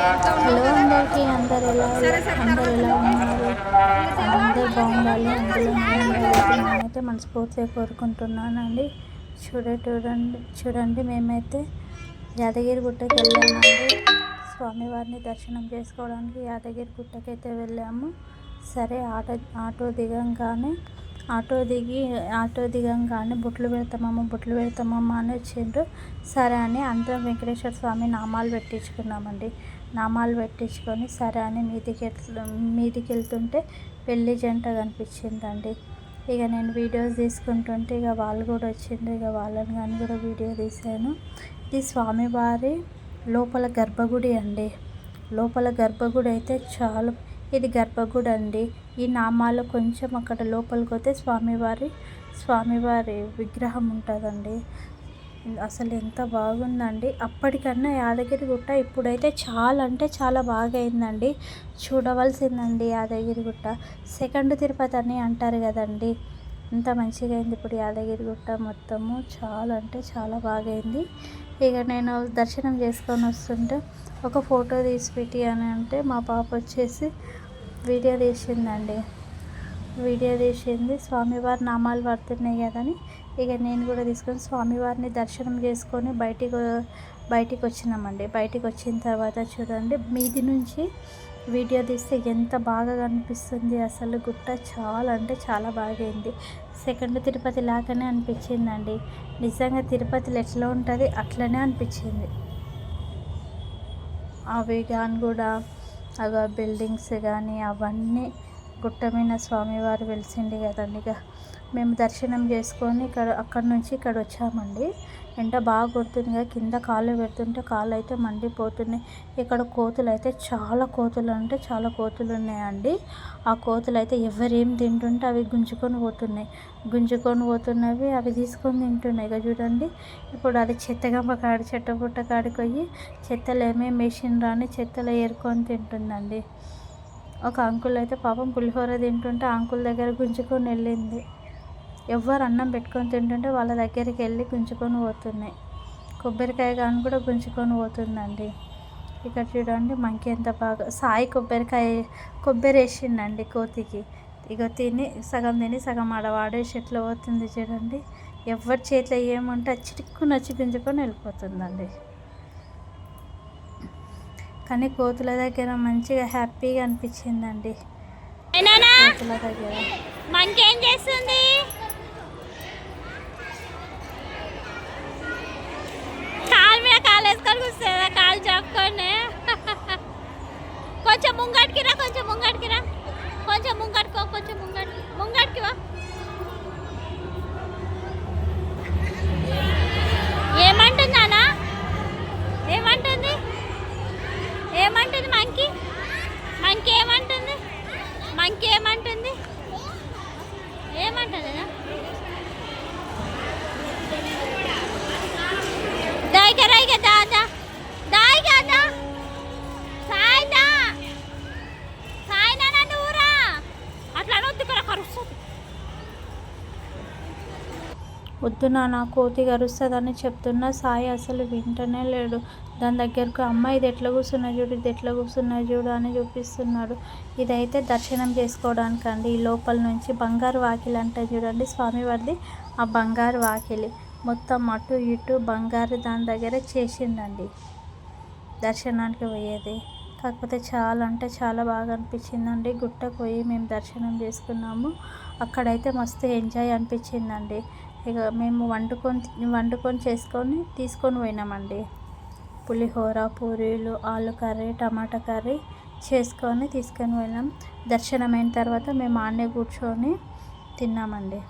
Hello అందరికీ అందరు ఎలా అందరు ఎలా ఉన్నారు? అందరు బాగుండాలి అందులో నేను ఉండాలి నేనైతే మనస్ఫూర్తిగా కోరుకుంటున్నానండి. చూడ చూడండి చూడండి మేమైతే యాదగిరి గుట్టకి వెళ్ళామండి. స్వామివారిని దర్శనం చేసుకోవడానికి యాదగిరి గుట్టకైతే వెళ్ళాము. సరే ఆటో ఆటో దిగంగానే ఆటో దిగి ఆటో దిగంగానే బుట్లు పెడతామమ్మ బుట్లు పెడతామమ్మ అని వచ్చిండ్రు. సరే అని అందరం వెంకటేశ్వర స్వామి నామాలు పెట్టించుకున్నామండి. నామాలు పెట్టించుకొని సరే అని మీదికి మీదికెళ్తుంటే మీదికి వెళ్తుంటే పెళ్ళి జంట కనిపించిందండి. ఇక నేను వీడియోస్ తీసుకుంటుంటే ఇక వాళ్ళు కూడా వచ్చిండ్రు. ఇక వాళ్ళని కానీ కూడా వీడియో తీశాను. ఇది స్వామివారి లోపల గర్భగుడి అండి. లోపల గర్భగుడి అయితే చాలా. ఇది గర్భగుడి అండి. ఈ నామాలు కొంచెం అక్కడ లోపలికి పోతే స్వామివారి స్వామివారి విగ్రహం ఉంటుందండి. అసలు ఎంత బాగుందండి. అప్పటికన్నా యాదగిరి గుట్ట ఇప్పుడైతే చాలా అంటే చాలా బాగా అయిందండి చూడవలసిందండి యాదగిరి గుట్ట. సెకండ్ తిరుపతి అని అంటారు కదండి. ఇంత మంచిగా అయింది ఇప్పుడు యాదగిరి గుట్ట మొత్తము. చాలా అంటే చాలా బాగా అయింది ఇక నేను దర్శనం చేసుకొని వస్తుంటే ఒక ఫోటో తీసి పెట్టి అని అంటే మా పాప వచ్చేసి వీడియో తీసిందండి. వీడియో తీసింది. స్వామివారి నామాలు పడుతున్నాయి కదని ఇక నేను కూడా తీసుకొని స్వామివారిని దర్శనం చేసుకొని బయటికి బయటికి వచ్చినామండి. బయటికి వచ్చిన తర్వాత చూడండి మీది నుంచి వీడియో తీస్తే ఎంత బాగా కనిపిస్తుంది. అసలు గుట్ట చాలా అంటే చాలా బాగైంది సెకండ్ తిరుపతి లాగానే అనిపించిందండి. నిజంగా తిరుపతిలో ఎట్లా ఉంటుంది అట్లనే అనిపించింది. అవి కానీ కూడా అవి బిల్డింగ్స్ కానీ అవన్నీ గుట్ట మీద స్వామివారు వెలిసిండి కదండి. ఇక మేము దర్శనం చేసుకొని ఇక్కడ అక్కడ నుంచి ఇక్కడ వచ్చామండి. ఎండ బాగా కొడుతుంది కదా కింద కాళ్ళు పెడుతుంటే కాళ్ళు అయితే మండిపోతున్నాయి. ఇక్కడ కోతులు అయితే చాలా కోతులు అంటే చాలా కోతులు ఉన్నాయండి. ఆ కోతులు అయితే ఎవరేం తింటుంటే అవి గుంజుకొని పోతున్నాయి. గుంజుకొని పోతున్నవి అవి తీసుకొని తింటున్నాయి ఇక చూడండి. ఇప్పుడు అది చెత్తగంప కాడి చెట్టపుట్ట కాడికి పోయి చెత్తలు ఏమేమి మెషిన్ రాని చెత్తలో ఏరుకొని తింటుందండి. ఒక అంకుల్ అయితే పాపం పులిహోర తింటుంటే ఆ అంకుల్ దగ్గర గుంజుకొని వెళ్ళింది. ఎవరు అన్నం పెట్టుకొని తింటుంటే వాళ్ళ దగ్గరికి వెళ్ళి గుంజుకొని పోతున్నాయి. కొబ్బరికాయ కానీ కూడా గుంజుకొని పోతుందండి. ఇక్కడ చూడండి మంకి ఎంత బాగా సాయి కొబ్బరికాయ కొబ్బరి వేసిండండి కోతికి. ఇక తిని సగం తిని సగం ఆడ వాడేసి ఎట్లా పోతుంది చూడండి. ఎవరి చేతిలో ఏముంటే అది చిటుక్కుని వచ్చి గుంజుకొని వెళ్ళిపోతుందండి. కానీ కోతుల దగ్గర మంచిగా హ్యాపీగా అనిపించిందండి. కోతుల దగ్గర. మంకేం చేస్తుంది కాలు మీద కాలు వేసుకొని కాలు చాపుకొని. కొంచెం ముంగటికి రా కొంచెం ముంగటికి రా. కొంచెం ముంగట్టుకో కొంచెం ముంగటికి. ముంగటికి వా ఏమంటుంది ఏమంటుంది? ఏమంటుంది మంకి? మంకి ఏమంటుంది? మంకి ఏమంటుంది? ఏమంటుంది దాయిగా రాయిగా దా దా. వద్దు నాన్న కోతి గరుస్తుందని చెప్తున్నా సాయి అసలు వింటనే లేడు. దాని దగ్గరకు అమ్మ ఇది ఎట్లా కూర్చున్నా చూడు ఇది ఎట్లా కూర్చున్నా చూడు అని చూపిస్తున్నాడు. ఇదైతే దర్శనం చేసుకోవడానికండి. ఈ లోపల నుంచి బంగారు వాకిలి అంటే చూడండి స్వామివారిది. ఆ బంగారు వాకిలి మొత్తం అటు ఇటు బంగారు దాని దగ్గర చేసిందండి. దర్శనానికి పోయేది. కాకపోతే చాలా అంటే చాలా బాగా అనిపించిందండి. గుట్టకు పోయి మేము దర్శనం చేసుకున్నాము. అక్కడైతే మస్తు ఎంజాయ్ అనిపించిందండి. ఇక మేము వండుకొని వండుకొని చేసుకొని తీసుకొని పోయినామండి. పులిహోర పూరీలు ఆలు కర్రీ టమాటా కర్రీ చేసుకొని తీసుకొని పోయినాం. దర్శనం అయిన తర్వాత మేము ఆడనే కూర్చొని తిన్నామండి.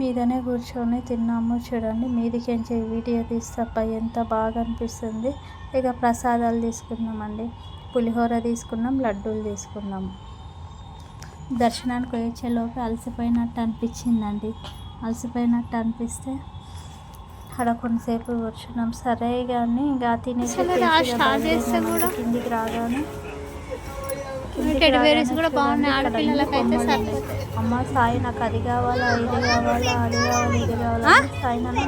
మీదనే కూర్చొని తిన్నాము చూడండి. మీదికించి వీడియో తీస్తప్ప ఎంత బాగా అనిపిస్తుంది. ఇక ప్రసాదాలు తీసుకున్నామండి. పులిహోర తీసుకున్నాం లడ్డూలు తీసుకున్నాం. దర్శనానికి వచ్చేలోపు అలసిపోయినట్టు అనిపించిందండి. అలసిపోయినట్టు అనిపిస్తే అక్కడ కొంతసేపు కూర్చున్నాం. సరే కానీ ఇంకా తినేసి కిందికి రాగానే అమ్మ సాయి నాకు అది కావాలా ఇది కావాలా అది కావాలా ఇది కావాలా? సాయి నాకు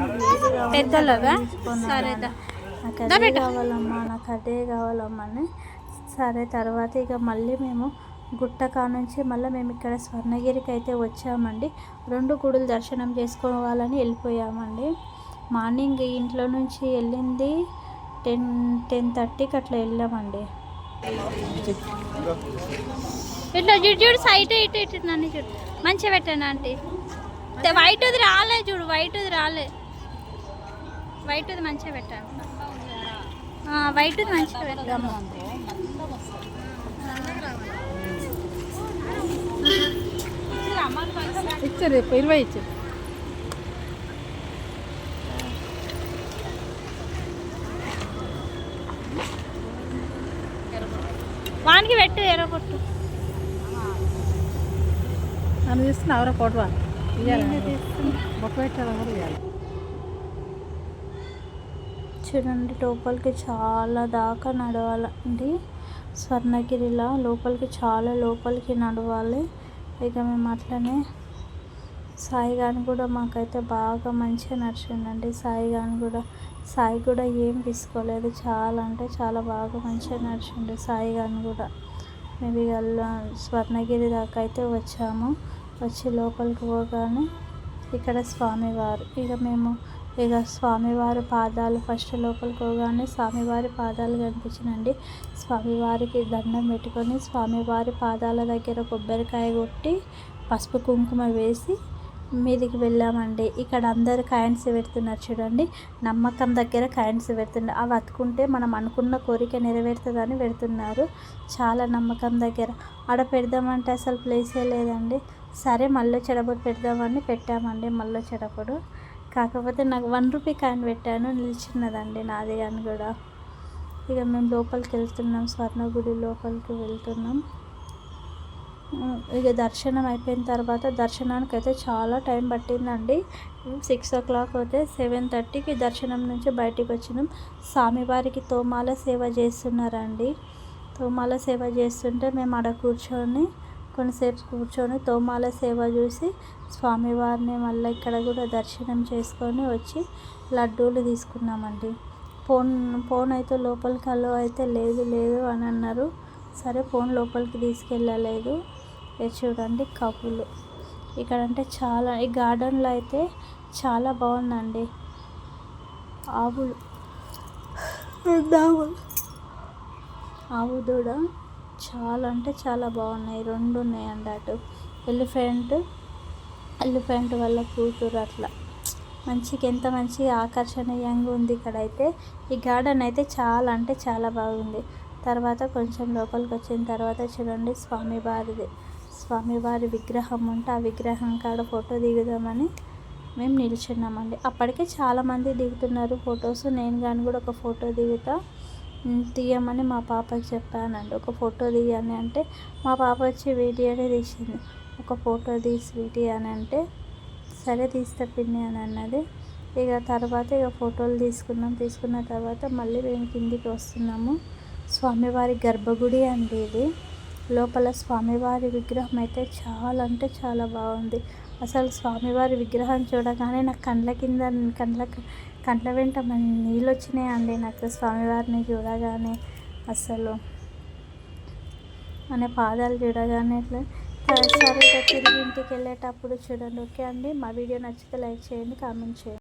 అదే. కావాలమ్మా నాకు అదే కావాలమ్మా అని సరే తర్వాత ఇక మళ్ళీ మేము గుట్టకా నుంచి మళ్ళీ మేము ఇక్కడ స్వర్ణగిరికి అయితే వచ్చామండి. రెండు గుడులు దర్శనం చేసుకోవాలని వెళ్ళిపోయామండి. మార్నింగ్ ఇంట్లో నుంచి వెళ్ళింది టెన్ టెన్ థర్టీకి అట్లా వెళ్ళామండి. ఇట్లా చూడు చూడు సైట్ ఇటు ఇటు నన్ను చూడు. మంచిగా పెట్టాను ఆంటీ. వైట్ది రాలే చూడు వైట్ వైట్ది రాలే. వైట్ది మంచిగా పెట్టాను వైట్ది మంచిగా పెట్టాము ఇచ్చారు రేపు ఇరవై ఇచ్చారు. వానికి పెట్టు ఎర్ర నన్ను తీసుకుని ఎవరో ఇవ్వాలి బొట్టు పెట్టాలి కూడా ఇవ్వాలి చూడండి లోపలికి చాలా దాకా నడవాలండి స్వర్ణగిరిలా లోపలికి చాలా లోపలికి నడవాలి. ఇక మేము అట్లనే సాయి గాని కూడా మాకైతే బాగా మంచిగా నడిచిండండి సాయి గాని కూడా సాయి కూడా ఏం తీసుకోలేదు. చాలా అంటే చాలా బాగా మంచిగా నడిచిండు సాయి గాని కూడా. మేబీ ఇక స్వర్ణగిరి దాకా అయితే వచ్చాము. వచ్చి లోపలికి పోగానే ఇక్కడ స్వామివారు ఇక మేము ఇక స్వామివారి పాదాలు ఫస్ట్ లోపలికి పోగానే స్వామివారి పాదాలు కనిపించినండి స్వామివారికి దండం పెట్టుకొని స్వామివారి పాదాల దగ్గర కొబ్బరికాయ కొట్టి పసుపు కుంకుమ వేసి మీదికి వెళ్ళామండి. ఇక్కడ అందరు కాయిన్స్ పెడుతున్నారు చూడండి. నమ్మకం దగ్గర కాయిన్స్ పెడుతున్నారు. అవి అతుకుంటే మనం అనుకున్న కోరిక నెరవేరుతుందని పెడుతున్నారు. చాలా నమ్మకం దగ్గర. ఆడ పెడదామంటే అసలు ప్లేసే లేదండి. సరే మళ్ళీ చెడపడు పెడదామని పెట్టామండి. మళ్ళీ చెడపొడు కాకపోతే నాకు వన్ రూపీ కాయిన్ పెట్టాను. నిలిచినదండి నాది అని కూడా. ఇక మేము లోపలికి వెళ్తున్నాం. స్వర్ణ గుడి లోపలికి వెళ్తున్నాం. ఇక దర్శనం అయిపోయిన తర్వాత దర్శనానికి అయితే చాలా టైం పట్టిందండి. సిక్స్ ఓ క్లాక్ అయితే సెవెన్ థర్టీకి దర్శనం నుంచి బయటికి వచ్చినాం. స్వామివారికి తోమాల సేవ చేస్తున్నారండి. తోమాల సేవ చేస్తుంటే మేము ఆడ కూర్చొని కొంతసేపు కూర్చొని తోమాల సేవ చూసి స్వామివారిని మళ్ళీ ఇక్కడ కూడా దర్శనం చేసుకొని వచ్చి లడ్డూలు తీసుకున్నామండి. ఫోన్ ఫోన్ అయితే లోపలికి అలో అయితే లేదు లేదు అని అన్నారు. సరే ఫోన్ లోపలికి తీసుకెళ్ళలేదు. ఇది చూడండి కవులు. ఇక్కడ అంటే చాలా ఈ గార్డెన్లో అయితే చాలా బాగుందండి. ఆవులు. ఆవు దూడ చాలా అంటే చాలా బాగున్నాయి. రెండు ఉన్నాయండి అటు. ఎలిఫెంట్ ఎలిఫెంట్ వల్ల కూతురు అట్లా. మంచిగా ఎంత మంచిగా ఆకర్షణీయంగా ఉంది ఇక్కడ అయితే ఈ గార్డెన్ అయితే చాలా అంటే చాలా బాగుంది. తర్వాత కొంచెం లోపలికి వచ్చిన తర్వాత చూడండి స్వామివారిది స్వామివారి విగ్రహం ఉంటే ఆ విగ్రహం కాడ ఫోటో దిగుదామని మేము నిల్చున్నామండి. అప్పటికే చాలామంది దిగుతున్నారు ఫొటోస్. నేను కానీ కూడా ఒక ఫోటో దిగుతా తీయమని మా పాపకి చెప్పానండి. ఒక ఫోటో తీయని అంటే మా పాప వచ్చి వీడియోనే తీసింది. ఒక ఫోటో తీసి వీటి అని అంటే సరే తీస్తా పిన్ని అని అన్నది. ఇక తర్వాత ఇక ఫోటోలు తీసుకున్నాం. తీసుకున్న తర్వాత మళ్ళీ మేము కిందికి వస్తున్నాము. స్వామివారి గర్భగుడి అండి ఇది. లోపల స్వామివారి విగ్రహం అయితే చాలా అంటే చాలా బాగుంది. అసలు స్వామివారి విగ్రహం చూడగానే నాకు కండ్ల కింద కండ్ల కండ్ల వెంట నీళ్ళు వచ్చినాయండి నాకు స్వామివారిని చూడగానే అసలు. అనే పాదాలు చూడగానే ఇట్లా సరే తిరిగి ఇంటికి వెళ్ళేటప్పుడు చూడండి. ఓకే అండి. మా వీడియో నచ్చితే లైక్ చేయండి కామెంట్ చేయండి.